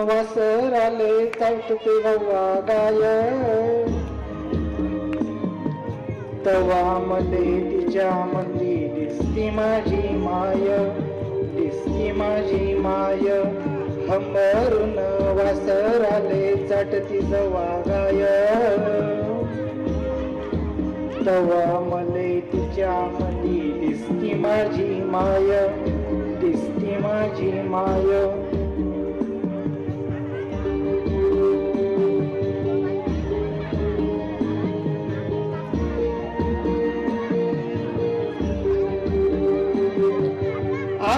हंबरून वासर आले चौटते गव्वा गाय. तवा मले तिच्या मंदी दिसती माझी माय दिसती माझी माय. हंबरून वासर आले चटती जवा गाय. तवा मले तिच्या मंदी दिसती माझी माय दिसती माझी माय.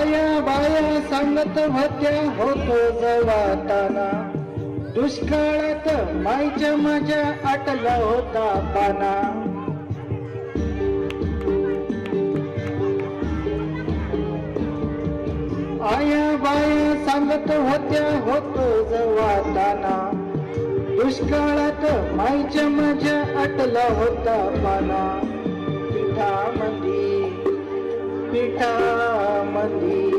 आया बाया सांगत भत्या होतो जवाताना दुष्काळात माईच्या माझ्या आटला होता पाना. आया बाया सांगत होत्या होतो जवाताना दुष्काळात माईच्या माझ्या आटला होता पाना. पिठामंदी पिठामधी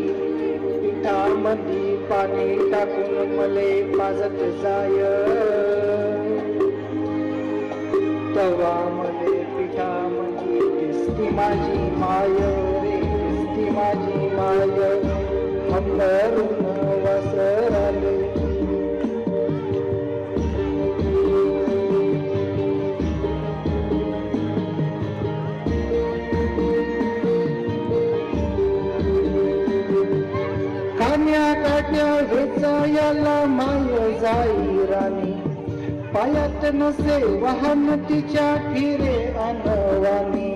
पिठामधी पाणी टाकून मले पाजत जाय. तवा मले पिठामधी दिसती माझी माय रे दिसती माझी माय. अंबरून कान्या काट्या वेचायला माय जाई राणी. पायात नसे वाहन तिच्या फिरे अनवानी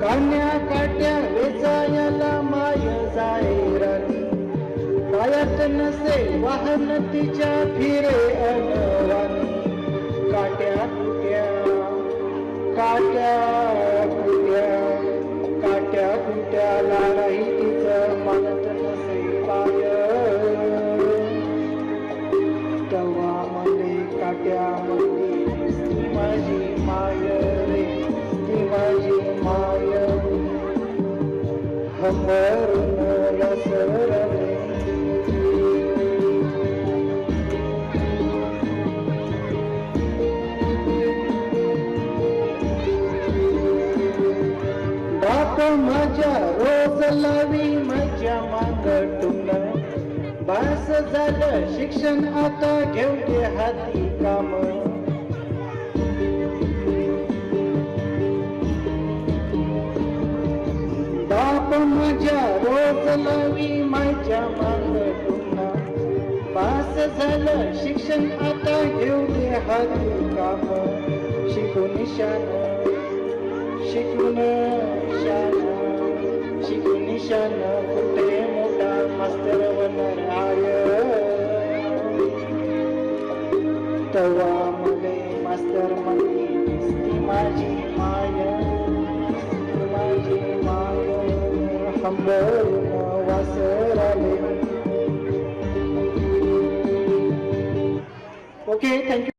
कान्या काट्या वेचायला माय जाई राणी. पायात नसे वाहन तिच्या फिरे अनवानी काट्या कुट्या काट्या माझ्या रोज लावी माझ्या मागटून बास झालं शिक्षण आता घेऊ दे हाती काम. रोज माझ्या माझ्या पुन्हा. पास झालं शिक्षण आता घेऊ दे हाती काम. शिकून शान शिकून शान शिकून शान. कुठे मोठा मास्तर बनणार आय तवा मुले मास्तर म्हणली दिसती माझी माय. माझी माय. हंबर Okay, thank you.